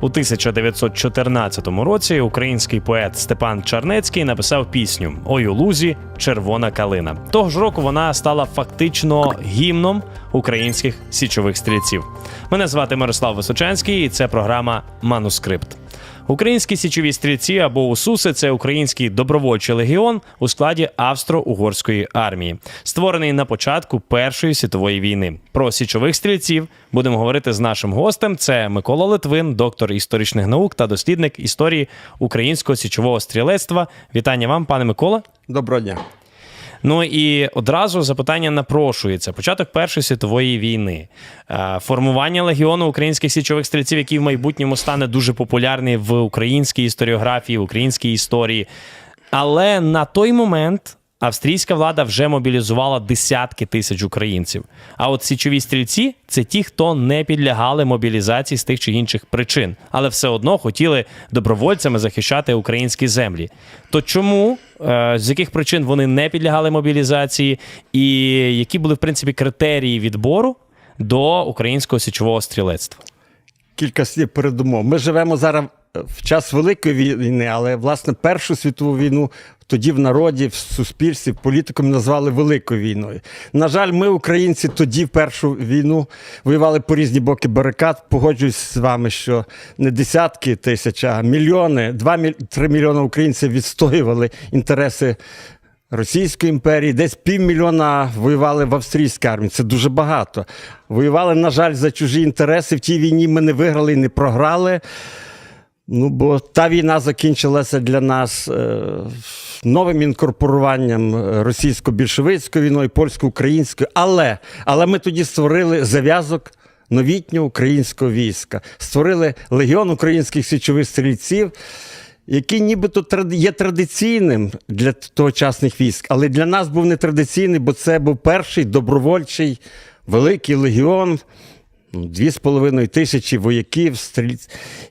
У 1914 році український поет Степан Чарнецький написав пісню Ой у лузі червона калина. Того ж року вона стала фактично гімном українських січових стрільців. Мене звати Мирослав Височанський, і це програма Манускрипт. Українські січові стрільці або УСУСи це український добровольчий легіон у складі Австро-Угорської армії, створений на початку Першої світової війни. Про січових стрільців будемо говорити з нашим гостем. Це Микола Литвин, доктор історичних наук та дослідник історії українського січового стрілецтва. Вітання вам, пане Микола. Доброго дня. Ну і одразу запитання напрошується: початок Першої світової війни, Е, формування легіону українських січових стрільців, який в майбутньому стане дуже популярний в українській історіографії, в українській історії. Але на той момент австрійська влада вже мобілізувала десятки тисяч українців. А от січові стрільці це ті, хто не підлягали мобілізації з тих чи інших причин, але все одно хотіли добровольцями захищати українські землі. То чому е, з яких причин вони не підлягали мобілізації, і які були в принципі критерії відбору до українського січового стрілецтва? Кілька слів передумов. Ми живемо зараз в час Великої війни, але власне Першу світову війну тоді в народі, в суспільстві, політиком назвали Великою війною. На жаль, ми, українці, тоді в першу війну воювали по різні боки барикад. Погоджуюсь з вами, що не десятки тисяч, а мільйони, два-три мільйони українців відстоювали інтереси. Російської імперії, десь півмільйона воювали в австрійській армії. Це дуже багато. Воювали, на жаль, за чужі інтереси. В тій війні ми не виграли і не програли. Ну, бо та війна закінчилася для нас е, новим інкорпоруванням російсько-більшовицькою війною, польсько-українською. Але, але ми тоді створили зав'язок новітнього українського війська, створили легіон українських січових стрільців який нібито є традиційним для тогочасних військ, але для нас був нетрадиційний, бо це був перший добровольчий великий легіон. Ну, Дві з половиною тисячі вояків,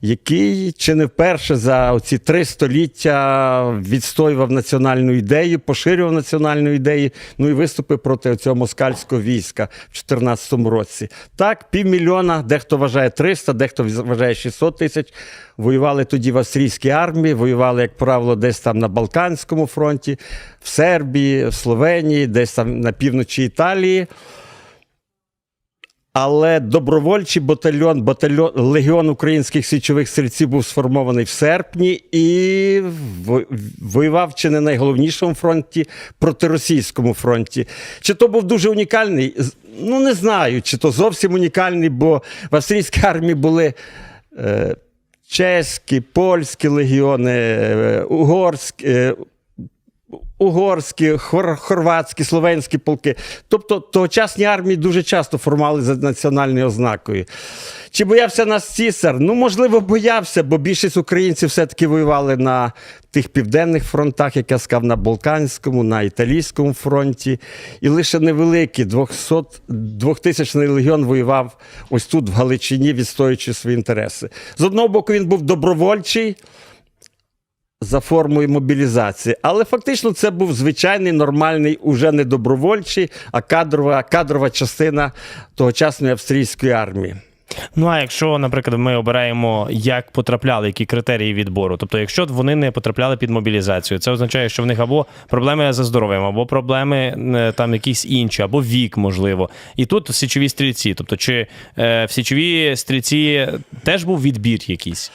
який чи не вперше за оці три століття відстоював національну ідею, поширював національну ідею, ну і виступив проти цього москальського війська в 2014 році. Так, півмільйона, дехто вважає 300, дехто вважає 600 тисяч. Воювали тоді в австрійській армії, воювали, як правило, десь там на Балканському фронті, в Сербії, в Словенії, десь там на півночі Італії. Але добровольчий батальйон, батальйон легіон українських січових стрільців був сформований в серпні і воював чи не найголовнішому фронті протиросійському фронті. Чи то був дуже унікальний? Ну не знаю, чи то зовсім унікальний, бо в австрійській армії були. Е, Чеські, польські легіони, е, угорські, е, угорські, хор- хорватські, словенські полки. Тобто тогочасні армії дуже часто формували за національною ознакою. Чи боявся нас цісар? Ну, можливо, боявся, бо більшість українців все-таки воювали на тих південних фронтах, як я сказав, на Балканському, на Італійському фронті. І лише невеликий 200, 2000 легіон воював ось тут, в Галичині, відстоюючи свої інтереси. З одного боку, він був добровольчий за формою мобілізації. Але фактично це був звичайний, нормальний, уже не добровольчий, а кадрова, кадрова частина тогочасної австрійської армії. Ну а якщо, наприклад, ми обираємо, як потрапляли, які критерії відбору, тобто, якщо вони не потрапляли під мобілізацію, це означає, що в них або проблеми за здоров'ям, або проблеми е, там якісь інші, або вік, можливо. І тут січові стрільці. Тобто, чи е, в січові стрільці теж був відбір якийсь?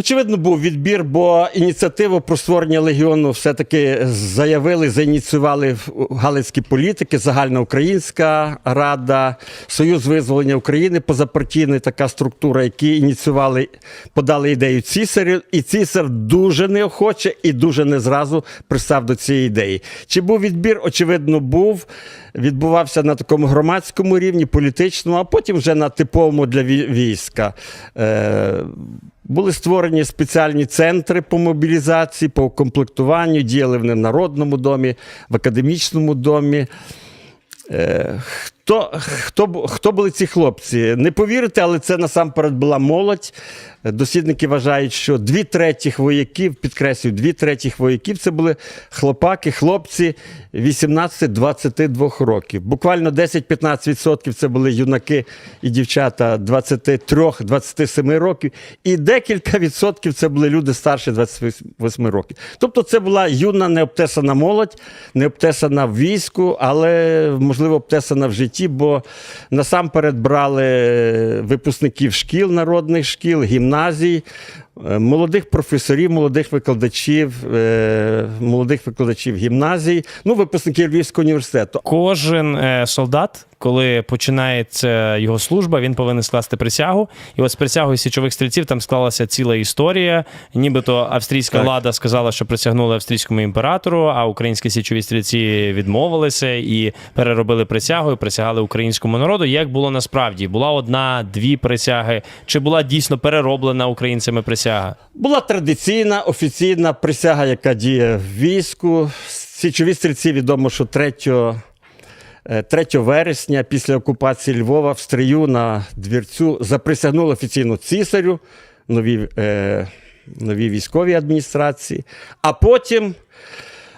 Очевидно, був відбір, бо ініціативу про створення легіону все-таки заявили, заініціювали галицькі політики, Загальноукраїнська рада, Союз визволення України, позапартійна така структура, які ініціювали, подали ідею цісарю, і цісар дуже неохоче і дуже не зразу пристав до цієї ідеї. Чи був відбір? Очевидно, був. Відбувався на такому громадському рівні, політичному, а потім вже на типовому для війська. Е, були створені спеціальні центри по мобілізації, по укомплектуванню, діяли в Народному домі, в академічному домі. Е, То хто, хто були ці хлопці? Не повірите, але це насамперед була молодь. Дослідники вважають, що дві третіх вояків, підкреслюю, дві третіх вояків це були хлопаки, хлопці 18-22 років. Буквально 10-15% це були юнаки і дівчата 23-27 років, і декілька відсотків це були люди старші 28 років. Тобто це була юна необтесана молодь, необтесана в війську, але можливо обтесана в житті, бо насамперед брали випускників шкіл, народних шкіл, гімназій, е, молодих професорів, молодих викладачів, е, молодих викладачів гімназій, ну, випускників Львівського університету. Кожен е, солдат, коли починається його служба, він повинен скласти присягу. І от з присягою січових стрільців там склалася ціла історія. Нібито австрійська Так. влада сказала, що присягнули австрійському імператору, а українські січові стрільці відмовилися і переробили присягу, і присягали українському народу. Як було насправді? Була одна, дві присяги, чи була дійсно перероблена українцями присяга? Була традиційна офіційна присяга, яка діє в війську. Січові стрільці відомо, що 3, е, 3 вересня після окупації Львова в стрію на двірцю заприсягнули офіційно цісарю, нові, е, новій військовій адміністрації, а потім.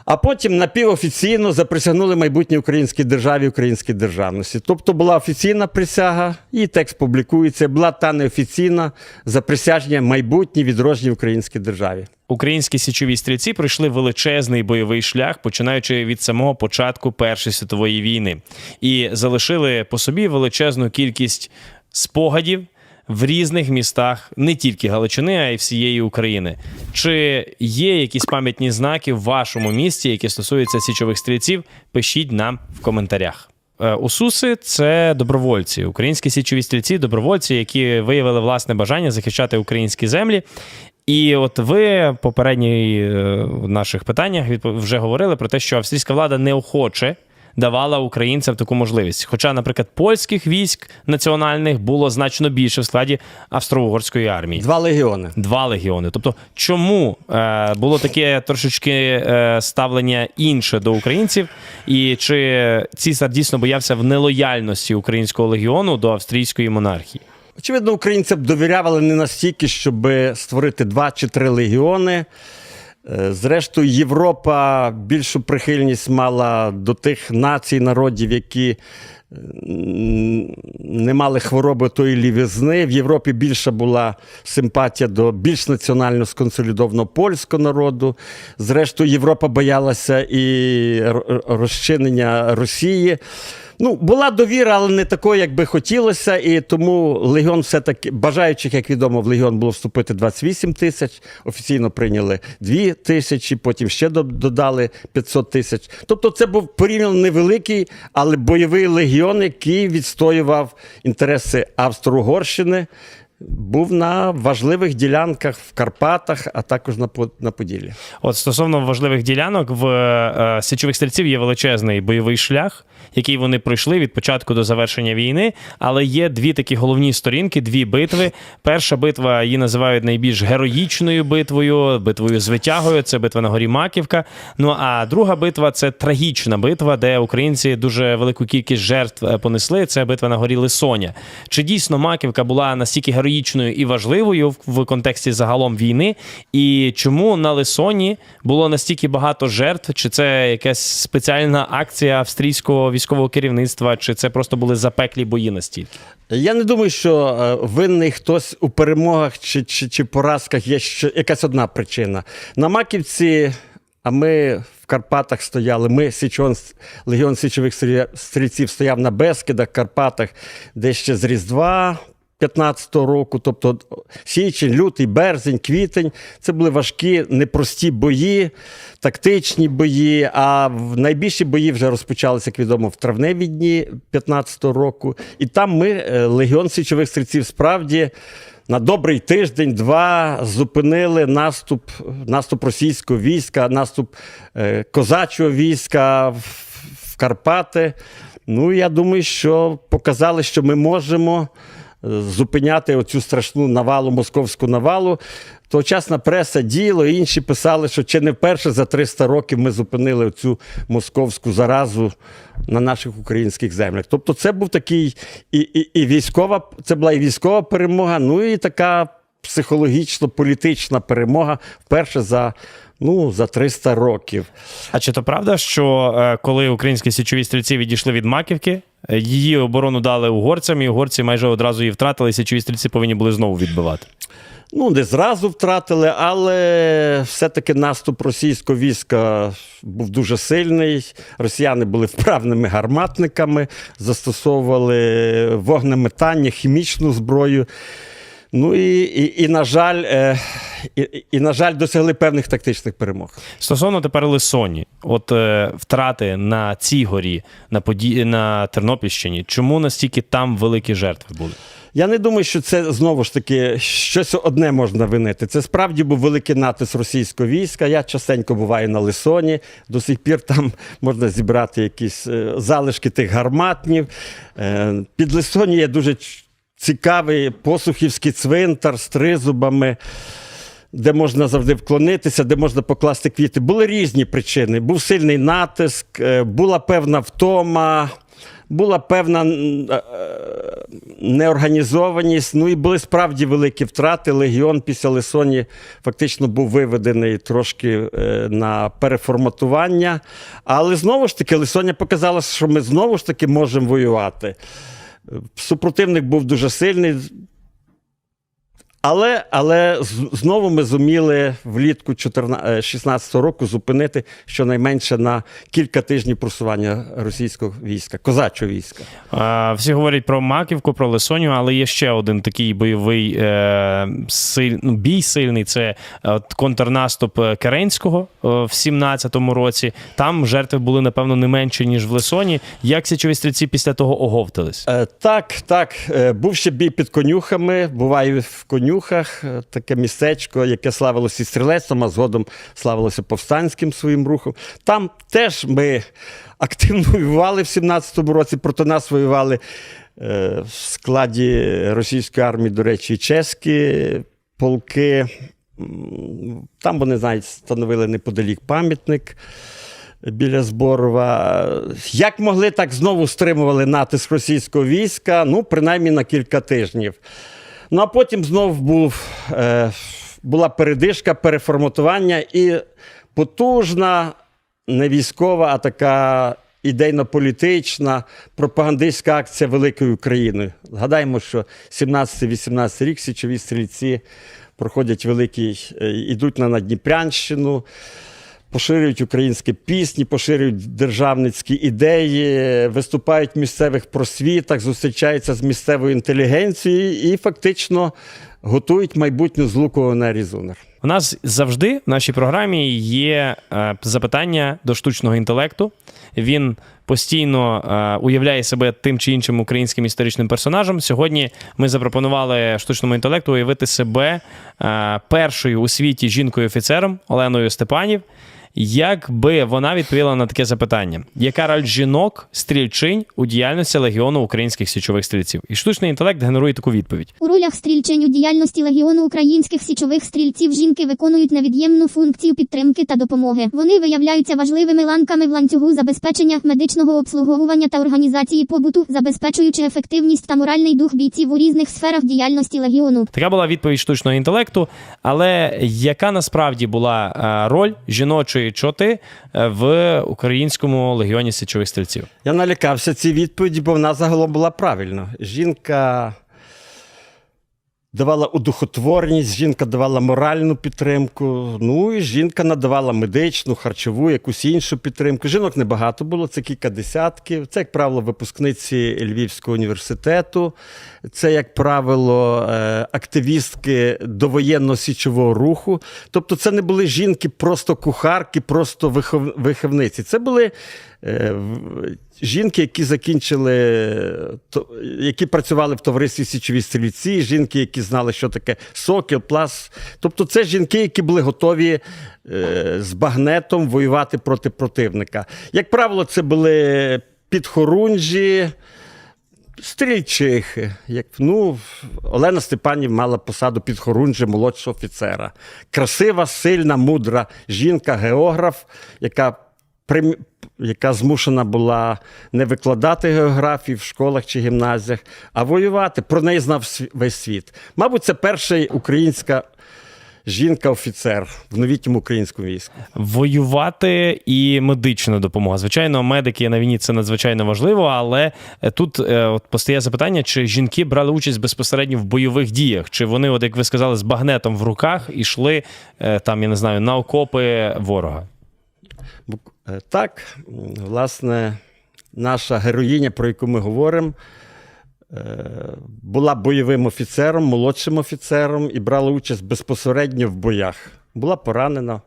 А потім напівофіційно заприсягнули майбутній українській державі, українській державності. Тобто була офіційна присяга, і текст публікується. Була та неофіційна заприсяження майбутній відродженій українській державі. Українські січові стрільці пройшли величезний бойовий шлях, починаючи від самого початку Першої світової війни, і залишили по собі величезну кількість спогадів в різних містах, не тільки Галичини, а й всієї України. Чи є якісь пам'ятні знаки в вашому місті, які стосуються січових стрільців? Пишіть нам в коментарях. Е, Усуси це добровольці, українські січові стрільці, добровольці, які виявили власне бажання захищати українські землі. І от ви попередні е, наших питаннях вже говорили про те, що австрійська влада неохоче давала українцям таку можливість. Хоча, наприклад, польських військ національних було значно більше в складі австро-угорської армії. Два легіони. Два легіони. Тобто, чому е, було таке трошечки е, ставлення інше до українців, і чи цісар дійсно боявся в нелояльності українського легіону до австрійської монархії? Очевидно, українцям довіряли не настільки, щоб створити два чи три легіони. Е, Зрештою, Європа більшу прихильність мала до тих націй, народів, які не мали хвороби тої лівізни. В Європі більша була симпатія до більш національно сконсолідованого польського народу. Зрештою, Європа боялася і розчинення Росії. Ну, була довіра, але не такої, як би хотілося, і тому Легіон все-таки бажаючих, як відомо, в Легіон було вступити 28 тисяч, офіційно прийняли 2 тисячі, потім ще до- додали 500 тисяч. Тобто це був порівняно невеликий, але бойовий легіон, який відстоював інтереси Австро-Угорщини, був на важливих ділянках в Карпатах, а також на, на Поділлі. От стосовно важливих ділянок, в е, січових стрільців є величезний бойовий шлях, який вони пройшли від початку до завершення війни. Але є дві такі головні сторінки, дві битви. Перша битва її називають найбільш героїчною битвою, битвою з витягою. Це битва на горі Маківка. Ну а друга битва це трагічна битва, де українці дуже велику кількість жертв е, понесли. Це битва на горі Лисоня. Чи дійсно Маківка була настільки героїчною і важливою в, в контексті загалом війни? І чому на Лисоні було настільки багато жертв? Чи це якась спеціальна акція австрійського військового керівництва, чи це просто були запеклі бої настільки? Я не думаю, що е, винний хтось у перемогах чи, чи, чи поразках є ще якась одна причина. На Маківці, а ми в Карпатах стояли. Ми Січон, Легіон Січових стрільців стояв на Бескидах, Карпатах, де ще з Різдва. 15-го року, тобто січень, лютий, березень, квітень. Це були важкі, непрості бої, тактичні бої. А найбільші бої вже розпочалися, як відомо, в травневі дні 15-го року. І там ми, е, Легіон Січових стрільців, справді. На добрий тиждень-два зупинили наступ, наступ російського війська, наступ е, козачого війська в, в Карпати. Ну, я думаю, що показали, що ми можемо зупиняти оцю страшну навалу, московську навалу. Тогочасна преса діло, інші писали, що чи не вперше за 300 років ми зупинили цю московську заразу на наших українських землях. Тобто, це був такий і, і, і військова, це була і військова перемога, ну і така психологічно-політична перемога вперше за, ну, за 300 років. А чи то правда, що е, коли українські січові стрільці відійшли від Маківки, е, її оборону дали угорцям, і угорці майже одразу її втратили, і січові стрільці повинні були знову відбивати? Ну, не зразу втратили, але все-таки наступ російського війська був дуже сильний. Росіяни були вправними гарматниками, застосовували вогнеметання, хімічну зброю. Ну і, і, і на жаль, е, і, і- на жаль, досягли певних тактичних перемог. Стосовно тепер Лисоні, от е, втрати на цій горі, на поді... на Тернопільщині, чому настільки там великі жертви були? Я не думаю, що це знову ж таки щось одне можна винити. Це справді був великий натиск російського війська. Я частенько буваю на Лисоні. До сих пір там можна зібрати якісь е, залишки тих гарматнів. Е, Під Лисоні є дуже цікавий посухівський цвинтар з тризубами. Де можна завжди вклонитися, де можна покласти квіти. Були різні причини. Був сильний натиск, е, була певна втома, була певна е, неорганізованість. Ну і були справді великі втрати. Легіон після Лисоні фактично був виведений трошки е, на переформатування. Але знову ж таки, Лисоня показала, що ми знову ж таки можемо воювати. Е, Супротивник був дуже сильний. Але, але знову ми зуміли влітку 2016 року зупинити щонайменше на кілька тижнів просування російського війська, козачого війська. Е, Всі говорять про Маківку, про Лисоню, але є ще один такий бойовий е, силь... ну, бій сильний. Це е, контрнаступ е, Керенського е, в 17-му році. Там жертви були, напевно, не менші, ніж в Лисоні. Як січові стрільці після того оговтались? Е, так, так. Е, був ще бій під конюхами. Буваю в конюхах. е, Таке містечко, яке славилося стрілецтвом, а згодом славилося повстанським своїм рухом. Там теж ми активно воювали в 17-му році. Проти нас воювали е, в складі російської армії, до речі, і чеські полки. Там вони знають, встановили неподалік пам'ятник біля Зборова. Як могли, так знову стримували натиск російського війська, ну, принаймні на кілька тижнів. Ну а потім знов був, е, була передишка, переформатування і потужна, не військова, а така ідейно-політична пропагандистська акція Великої України. Згадаємо, що 17-18 рік січові стрільці проходять великий, е, ідуть на Надніпрянщину поширюють українські пісні, поширюють державницькі ідеї, виступають в місцевих просвітах, зустрічаються з місцевою інтелігенцією і фактично готують майбутню злукову на Арізонер. У нас завжди в нашій програмі є е, запитання до штучного інтелекту. Він постійно е, уявляє себе тим чи іншим українським історичним персонажем. Сьогодні ми запропонували штучному інтелекту уявити себе е, першою у світі жінкою-офіцером Оленою Степанів. Як би вона відповіла на таке запитання: яка роль жінок стрільчинь у діяльності легіону українських січових стрільців? І штучний інтелект генерує таку відповідь. У ролях стрільчень у діяльності Легіону українських січових стрільців жінки виконують невід'ємну функцію підтримки та допомоги. Вони виявляються важливими ланками в ланцюгу забезпечення медичного обслуговування та організації побуту, забезпечуючи ефективність та моральний дух бійців у різних сферах діяльності Легіону. Така була відповідь штучного інтелекту. Але яка насправді була е, роль жіночої чоти е, в українському легіоні січових стрільців? Я налякався цій відповіді, бо вона загалом була правильно. Жінка давала удухотворність, жінка давала моральну підтримку, ну і жінка надавала медичну, харчову, якусь іншу підтримку. Жінок небагато було, це кілька десятків. Це, як правило, випускниці Львівського університету. Це, як правило, е, активістки довоєнного січового руху. Тобто, це не були жінки, просто кухарки, просто вихов- виховниці. Це були жінки, які закінчили, е, які працювали в товаристві січові стрільці, жінки, які знали, що таке сокіл, плас. Тобто, це жінки, які були готові е, з багнетом воювати проти противника. Як правило, це були підхорунжі. Стрільчихи. Як, ну, Олена Степанів мала посаду підхорунжі молодшого офіцера. Красива, сильна, мудра жінка, географ, яка, яка змушена була не викладати географію в школах чи гімназіях, а воювати. Про неї знав весь світ. Мабуть, це перша українська жінка-офіцер в новітньому українському війську. Воювати і медична допомога. Звичайно, медики на війні це надзвичайно важливо, але е, тут е, от постає запитання, чи жінки брали участь безпосередньо в бойових діях, чи вони, от як ви сказали, з багнетом в руках йшли е, там, я не знаю, на окопи ворога. Е, Так, власне, наша героїня, про яку ми говоримо, е, була бойовим офіцером, молодшим офіцером і брала участь безпосередньо в боях. Була поранена.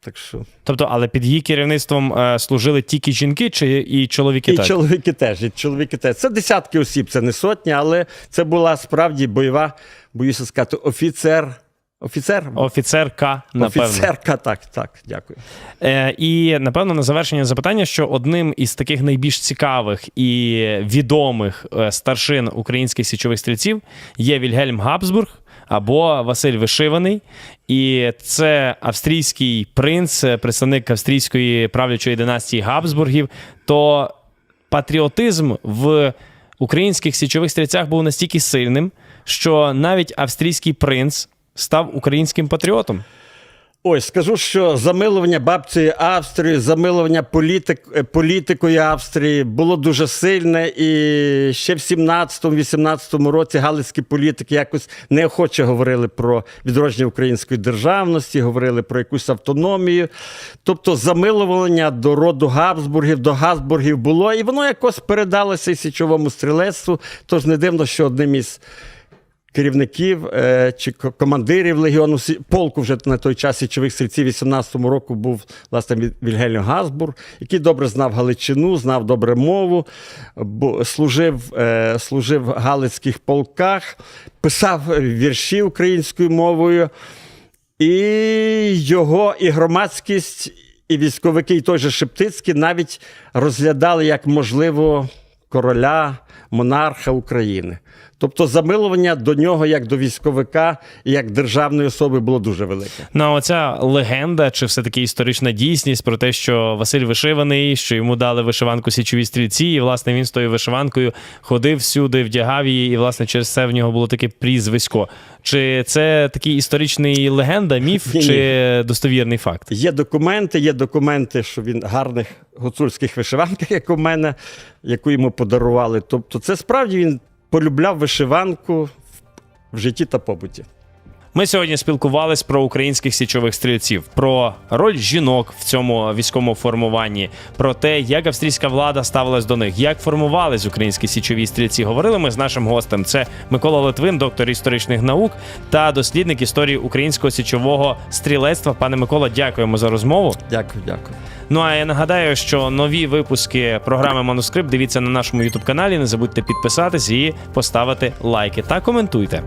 Так що. Тобто, але під її керівництвом е, служили тільки жінки, чи і чоловіки І так? чоловіки теж, і чоловіки теж. Це десятки осіб, це не сотні, але це була справді бойова, боюся сказати, офіцер. Офіцер? Офіцерка, напевно. Офіцерка, так, так, дякую. Е, і напевно на завершення запитання, що одним із таких найбільш цікавих і відомих е, старшин українських січових стрільців є Вільгельм Габсбург або Василь Вишиваний. І це австрійський принц, е, представник австрійської правлячої династії Габсбургів. То патріотизм в українських січових стрільцях був настільки сильним, що навіть австрійський принц став українським патріотом. Ой, скажу, що замилування бабцею Австрії, замилування політик, е, політикою Австрії було дуже сильне. І ще в 17-18 році галицькі політики якось неохоче говорили про відродження української державності, говорили про якусь автономію. Тобто замилування до роду Габсбургів, до Габсбургів було, і воно якось передалося і січовому стрілецтву. Тож не дивно, що одним із керівників е, чи командирів легіону полку вже на той час січових стрільців 18-му року був власне Ві- Вільгельм Газбур, який добре знав Галичину, знав добре мову, служив, е, служив в галицьких полках, писав вірші українською мовою. І його і громадськість, і військовики, і той же Шептицький навіть розглядали як можливо короля, монарха України. Тобто замилування до нього як до військовика як державної особи було дуже велике. Ну, а оця легенда, чи все-таки історична дійсність про те, що Василь вишиваний, що йому дали вишиванку січові стрільці, і власне він з тою вишиванкою ходив всюди, вдягав її, і власне через це в нього було таке прізвисько. Чи це такий історичний легенда, міф, Ні-ні. чи достовірний факт? Є документи, є документи, що він гарних гуцульських вишиванках, як у мене, яку йому подарували. Тобто, це справді він полюбляв вишиванку в- житті та побуті. Ми сьогодні спілкувались про українських січових стрільців, про роль жінок в цьому військовому формуванні, про те, як австрійська влада ставилась до них, як формувались українські січові стрільці. Говорили ми з нашим гостем. Це Микола Литвин, доктор історичних наук та дослідник історії українського січового стрілецтва. Пане Микола, дякуємо за розмову. Дякую, дякую. Ну а я нагадаю, що нові випуски програми Манускрипт дивіться на нашому ютуб каналі. Не забудьте підписатись і поставити лайки та коментуйте.